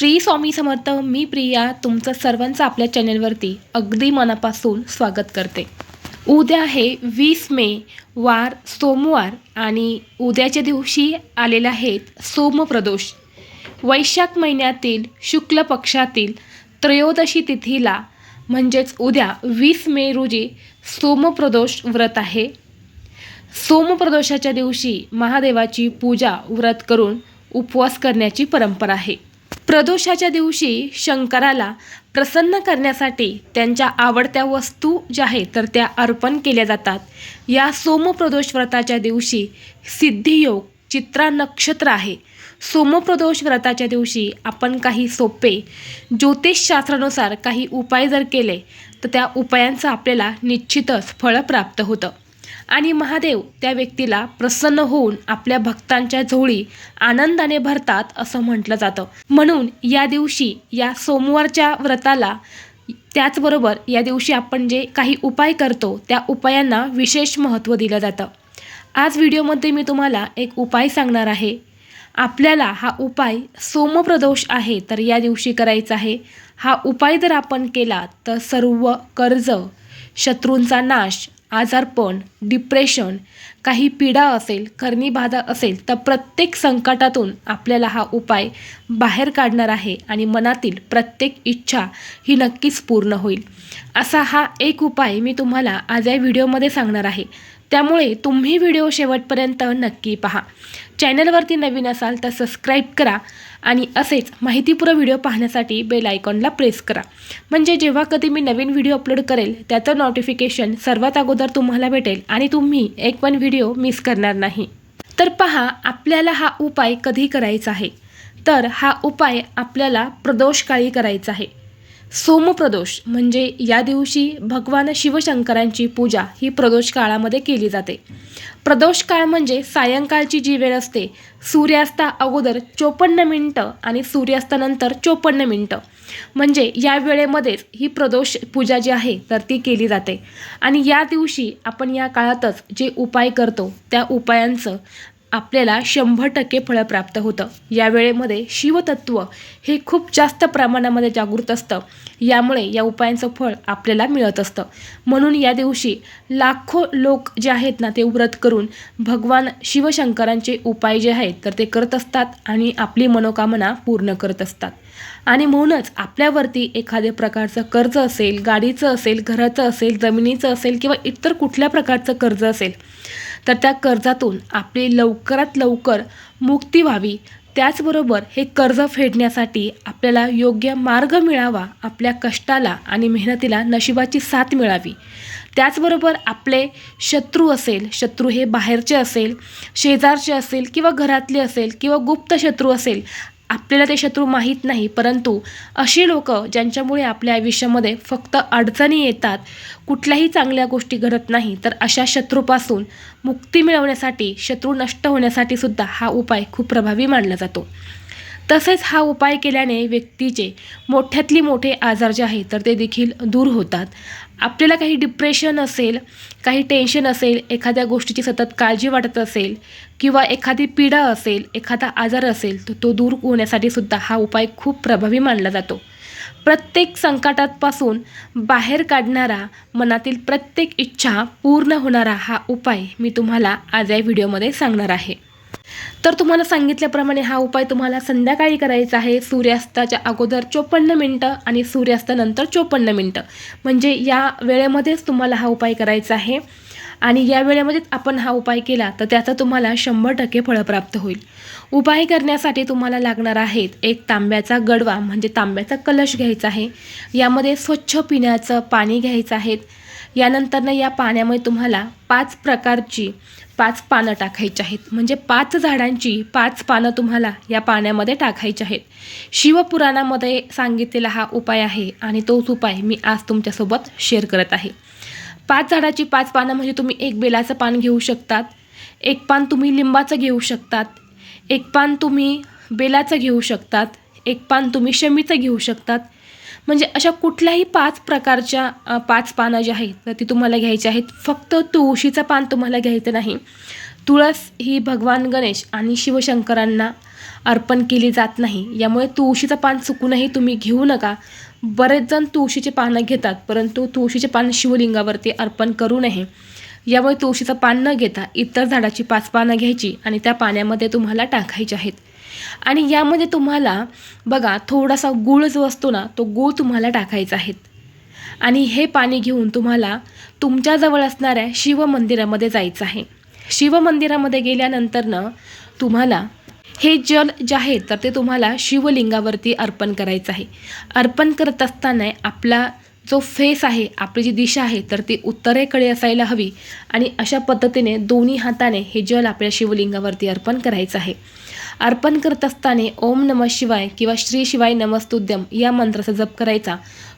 श्री स्वामी समर्थ मी प्रिया तुमचं सर्वांचं आपल्या चॅनेलवरती अगदी मनापासून स्वागत करते. उद्या आहे वीस मे वार सोमवार आणि उद्याच्या दिवशी आलेले आहेत सोमप्रदोष वैशाख महिन्यातील शुक्ल पक्षातील त्रयोदशी तिथीला म्हणजेच उद्या वीस मे रोजी सोमप्रदोष व्रत आहे. सोमप्रदोषाच्या दिवशी महादेवाची पूजा व्रत करून उपवास करण्याची परंपरा आहे. प्रदोषाच्या दिवशी शंकराला प्रसन्न करण्यासाठी त्यांच्या आवडत्या वस्तू ज्या आहेत तर त्या अर्पण केल्या जातात. या सोमप्रदोष व्रताच्या दिवशी सिद्धियोग चित्रा नक्षत्र आहे. सोमप्रदोष व्रताच्या दिवशी आपण काही सोपे ज्योतिषशास्त्रानुसार काही उपाय जर केले तर त्या उपायांचं आपल्याला निश्चितच फळ प्राप्त होतं. आणि महादेव त्या व्यक्तीला प्रसन्न होऊन आपल्या भक्तांच्या झोळी आनंदाने भरतात असं म्हटलं जातं. म्हणून या दिवशी या सोमवारच्या व्रताला त्याचबरोबर या दिवशी आपण जे काही उपाय करतो त्या उपायांना विशेष महत्त्व दिलं जातं. आज व्हिडिओमध्ये मी तुम्हाला एक उपाय सांगणार आहे. आपल्याला हा उपाय सोमप्रदोष आहे तर या दिवशी करायचा आहे. हा उपाय जर आपण केला तर सर्व कर्ज शत्रूंचा नाश आजारपण डिप्रेशन काही पीडा असेल कर्णीबाधा असेल तर प्रत्येक संकटातून आपल्याला हा उपाय बाहेर काढणार आहे आणि मनातील प्रत्येक इच्छा ही नक्कीच पूर्ण होईल. असा हा एक उपाय मी तुम्हाला आज या व्हिडिओमध्ये सांगणार आहे. त्यामुळे तुम्ही व्हिडिओ शेवटपर्यंत नक्की पहा. चॅनलवरती नवीन असाल तर सबस्क्राईब करा आणि असेच माहितीपूर्ण व्हिडिओ पाहण्यासाठी बेल आयकॉनला प्रेस करा. म्हणजे जेव्हा कधी मी नवीन व्हिडिओ अपलोड करेल त्याचं नोटिफिकेशन सर्वात अगोदर तुम्हाला भेटेल आणि तुम्ही एक पण व्हिडिओ मिस करणार नाही. तर पहा आपल्याला हा उपाय कधी करायचा आहे? तर हा उपाय आपल्याला प्रदोषकाळी करायचा आहे. सोमप्रदोष म्हणजे या दिवशी भगवान शिवशंकरांची पूजा ही प्रदोष काळामध्ये केली जाते. प्रदोष काळ म्हणजे सायंकाळची जी वेळ असते सूर्यास्ता अगोदर चोपन्न मिनटं आणि सूर्यास्तानंतर चोपन्न मिनटं. म्हणजे या वेळेमध्येच ही प्रदोष पूजा जी आहे तर ती केली जाते. आणि या दिवशी आपण या काळातच जे उपाय करतो त्या उपायांचं आपल्याला शंभर टक्के फळं प्राप्त होतं. या वेळेमध्ये शिवतत्व हे खूप जास्त प्रमाणामध्ये जागृत असतं. यामुळे या उपायांचं फळ आपल्याला मिळत असतं. म्हणून या दिवशी लाखो लोक जे आहेत ना ते व्रत करून भगवान शिवशंकरांचे उपाय जे आहेत तर ते करत असतात आणि आपली मनोकामना पूर्ण करत असतात. आणि म्हणूनच आपल्यावरती एखाद्या प्रकारचं कर्ज असेल गाडीचं असेल घराचं असेल जमिनीचं असेल किंवा इतर कुठल्या प्रकारचं कर्ज असेल तर त्या कर्जातून आपली लवकरात लवकर मुक्ती व्हावी. त्याचबरोबर हे कर्ज फेडण्यासाठी आपल्याला योग्य मार्ग मिळावा आपल्या कष्टाला आणि मेहनतीला नशिबाची साथ मिळावी. त्याचबरोबर आपले शत्रू असेल शत्रू हे बाहेरचे असेल शेजारचे असेल किंवा घरातले असेल किंवा गुप्त शत्रू असेल आपल्याला ते शत्रू माहीत नाही परंतु अशी लोक ज्यांच्यामुळे आपल्या आयुष्यामध्ये फक्त अडचणी येतात कुठल्याही चांगल्या गोष्टी घडत नाही तर अशा शत्रूपासून मुक्ती मिळवण्यासाठी शत्रू नष्ट होण्यासाठी सुद्धा हा उपाय खूप प्रभावी मानला जातो. तसेच हा उपाय केल्याने व्यक्तीचे मोठ्यातली मोठे आजार जे आहेत तर ते देखील दूर होतात. आपल्याला काही डिप्रेशन असेल काही टेन्शन असेल एखाद्या गोष्टीची सतत काळजी वाटत असेल किंवा एखादी पीडा असेल एखादा आजार असेल तर तो दूर होण्यासाठी सुद्धा हा उपाय खूप प्रभावी मानला जातो. प्रत्येक संकटापासून बाहेर काढणारा मनातील प्रत्येक इच्छा पूर्ण होणारा हा उपाय मी तुम्हाला आज या व्हिडिओमध्ये सांगणार आहे. तर तुम्हाला सांगितल्याप्रमाणे हा उपाय तुम्हाला संध्याकाळी करायचा आहे. सूर्यास्ताच्या अगोदर चोपन्न मिनटं आणि सूर्यास्तानंतर चोपन्न मिनटं. म्हणजे या वेळेमध्येच तुम्हाला हा उपाय करायचा आहे. आणि या वेळेमध्येच आपण हा उपाय केला तर त्याचा तुम्हाला शंभर टक्के फळं प्राप्त होईल. उपाय करण्यासाठी तुम्हाला लागणार आहेत एक तांब्याचा गडवा म्हणजे तांब्याचा कलश घ्यायचा आहे. यामध्ये स्वच्छ पिण्याचं पाणी घ्यायचं आहे. यानंतरनं या पाण्यामध्ये तुम्हाला पाच प्रकारची पाच पानं टाकायची आहेत. म्हणजे पाच झाडांची पाच पानं तुम्हाला या पाण्यामध्ये टाकायची आहेत. शिवपुराणामध्ये सांगितलेला हा उपाय आहे आणि तोच उपाय मी आज तुमच्यासोबत शेअर करत आहे. पाच झाडाची पाच पानं म्हणजे तुम्ही एक बेलाचं पान घेऊ शकतात एक पान तुम्ही लिंबाचं घेऊ शकतात एक पान तुम्ही बेलाचं घेऊ शकतात एक पान तुम्ही शमीचं घेऊ शकतात म्हणजे अशा कुठल्याही पाच प्रकारच्या पाच पानं जी आहेत तर ती तुम्हाला घ्यायची आहेत. फक्त तुळशीचं पान तुम्हाला घ्यायचं नाही. तुळस ही भगवान गणेश आणि शिवशंकरांना अर्पण केली जात नाही. यामुळे तुळशीचं पान चुकूनही तुम्ही घेऊ नका. बरेच जण तुळशीचे पानं घेतात परंतु तुळशीचे पान शिवलिंगावरती अर्पण करू नये. यामुळे तुळशीचं पान न घेता इतर झाडाची पाच पानं घ्यायची आणि त्या पाण्यामध्ये तुम्हाला टाकायचे आहेत. आणि यामध्ये तुम्हाला बघा थोडासा गूळ जो असतो ना तो गूळ तुम्हाला टाकायचा आहे. आणि हे पाणी घेऊन तुम्हाला तुमच्याजवळ असणाऱ्या शिवमंदिरामध्ये जायचं आहे. शिवमंदिरामध्ये गेल्यानंतरनं तुम्हाला हे जल जे आहे तर ते तुम्हाला शिवलिंगावरती अर्पण करायचं आहे. अर्पण करत असताना आपला जो फेस आहे आपली जी दिशा आहे तर ती उत्तरेकडे असायला हवी. आणि अशा पद्धतीने दोन्ही हाताने हे जल आपल्या शिवलिंगावरती अर्पण करायचं आहे. अर्पण करत असताना ओम नम शिवाय किंवा श्री शिवाय नमस्तुद्यम या मंत्राचा जप करायचा.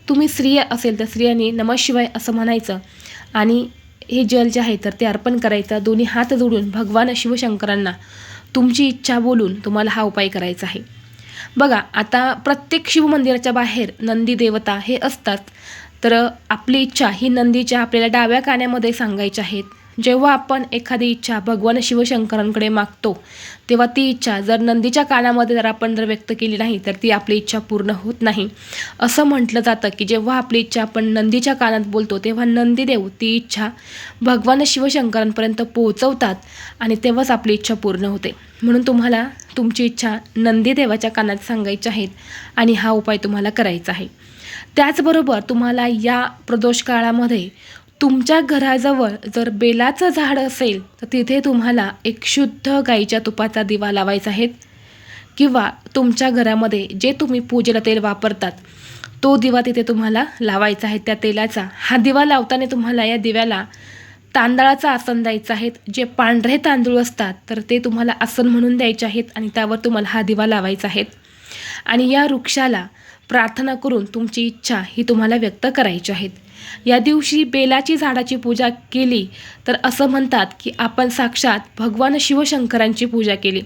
तुम्ही स्त्रिया असेल तर स्त्रियांनी नम शिवाय असं म्हणायचं. आणि हे जल जे आहे तर ते अर्पण करायचं. दोन्ही हात जोडून भगवान शिवशंकरांना तुमची इच्छा बोलून तुम्हाला हा उपाय करायचा आहे. बघा आता प्रत्येक शिवमंदिराच्या बाहेर नंदी देवता हे असतात. तर आपली इच्छा ही नंदीच्या आपल्याला डाव्या कान्यामध्ये सांगायच्या आहेत जेव्हा आपण एखादी इच्छा भगवान शिवशंकरांकडे मागतो तेव्हा ती इच्छा जर नंदीच्या कानामध्ये जर आपण जर व्यक्त केली नाही तर ती आपली इच्छा पूर्ण होत नाही. असं म्हटलं जातं की जेव्हा आपली इच्छा आपण नंदीच्या कानात बोलतो तेव्हा नंदीदेव ती इच्छा भगवान शिवशंकरांपर्यंत पोहोचवतात आणि तेव्हाच आपली इच्छा पूर्ण होते. म्हणून तुम्हाला तुमची इच्छा नंदीदेवाच्या कानात सांगायची आहेत आणि हा उपाय तुम्हाला करायचा आहे. त्याचबरोबर तुम्हाला या प्रदोष काळामध्ये तुमच्या घराजवळ जर बेलाचं झाड असेल तर तिथे तुम्हाला एक शुद्ध गाईच्या तुपाचा दिवा लावायचा आहे. किंवा तुमच्या घरामध्ये जे तुम्ही पूजेला तेल वापरतात तो दिवा तिथे तुम्हाला लावायचा आहे. त्या तेलाचा हा दिवा लावताना तुम्हाला या दिव्याला तांदळाचं आसन द्यायचं आहे. जे पांढरे तांदूळ असतात तर ते तुम्हाला आसन म्हणून द्यायचे आहेत आणि त्यावर तुम्हाला हा दिवा लावायचा आहे. आणि या वृक्षाला प्रार्थना करून तुमची इच्छा ही तुम्हाला व्यक्त करायची आहेत या दिवशी बेलाची झाडाची पूजा केली. तर असं म्हणतात की आपण साक्षात भगवान शिवशंकरांची पूजा केली.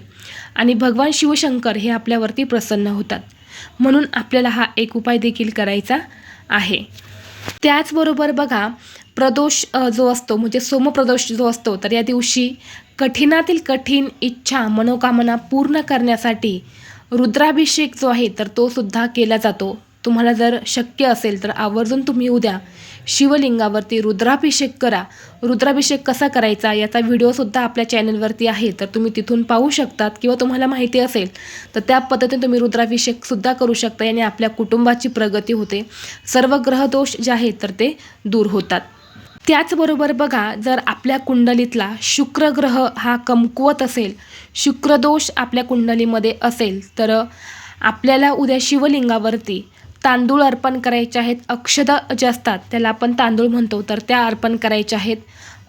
आणि भगवान शिवशंकर हे आपल्यावरती प्रसन्न होतात. म्हणून आपल्याला हा एक उपाय देखील करायचा आहे. त्याचबरोबर बघा प्रदोष जो असतो म्हणजे सोमप्रदोष जो असतो तर या दिवशी कठीणातील कठीण इच्छा मनोकामना पूर्ण करण्यासाठी रुद्राभिषेक जो आहे तर तो सुद्धा केला जातो. तुम्हाला जर शक्य असेल तर आवर्जून तुम्ही उद्या शिवलिंगावरती रुद्राभिषेक करा. रुद्राभिषेक कसा करायचा याचा व्हिडिओसुद्धा आपल्या चॅनलवरती आहे. तर तुम्ही तिथून पाहू शकतात किंवा तुम्हाला माहिती असेल तर त्या पद्धतीने तुम्ही रुद्राभिषेकसुद्धा करू शकता. याने आपल्या कुटुंबाची प्रगती होते. सर्व ग्रहदोष जे आहेत तर ते दूर होतात. त्याचबरोबर बघा जर आपल्या कुंडलीतला शुक्र ग्रह हा कमकुवत असेल शुक्रदोष आपल्या कुंडलीमध्ये असेल तर आपल्याला उद्या शिवलिंगावरती तांदूळ अर्पण करायचे आहेत अक्षदा जे असतात त्याला आपण तांदूळ म्हणतो. तर त्या अर्पण करायच्या आहेत.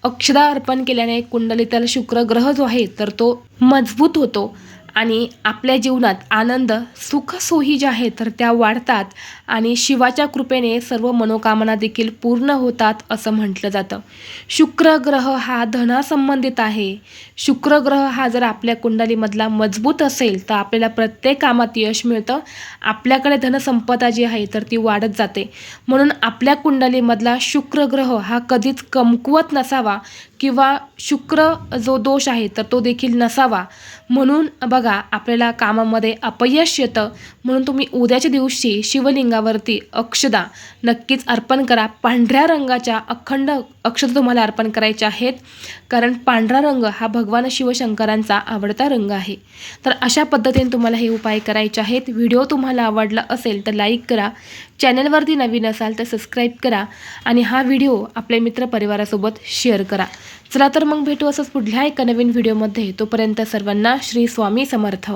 अक्षदा अर्पण केल्याने कुंडलीतला शुक्र ग्रह जो आहे तर तो मजबूत होतो. आणि आपल्या जीवनात आनंद सुखसोयी ज्या आहेत तर त्या वाढतात आणि शिवाच्या कृपेने सर्व मनोकामना देखील पूर्ण होतात असं म्हटलं जातं. शुक्र ग्रह हा धनासंबंधित आहे. शुक्र ग्रह हा जर आपल्या कुंडलीमधला मजबूत असेल तर आपल्याला प्रत्येक कामात यश मिळतं. आपल्याकडे धनसंपदा जी आहे तर ती वाढत जाते. म्हणून आपल्या कुंडलीमधला शुक्र ग्रह हा कधीच कमकुवत नसावा किंवा शुक्र जो दोष आहे तर तो देखील नसावा. म्हणून बघा आपल्याला कामामध्ये अपयश येतं. म्हणून तुम्ही उद्याच्या दिवशी शिवलिंगावरती अक्षदा नक्कीच अर्पण करा. पांढऱ्या रंगाच्या अखंड अक्षत तुम्हाला अर्पण करायचे आहेत. कारण पांढरा रंग हा भगवान शिवशंकरांचा आवडता रंग आहे. तर अशा पद्धतीने तुम्हाला हे उपाय करायचे आहेत. व्हिडिओ तुम्हाला आवडला असेल तर लाईक करा. चॅनलवरती नवीन असाल तर सबस्क्राईब करा. आणि हा व्हिडिओ आपल्या मित्रपरिवारासोबत शेअर करा. चला तर मग भेटू असंच पुढल्या एका नवीन व्हिडिओमध्ये. तोपर्यंत सर्वांना श्री स्वामी समर्थ.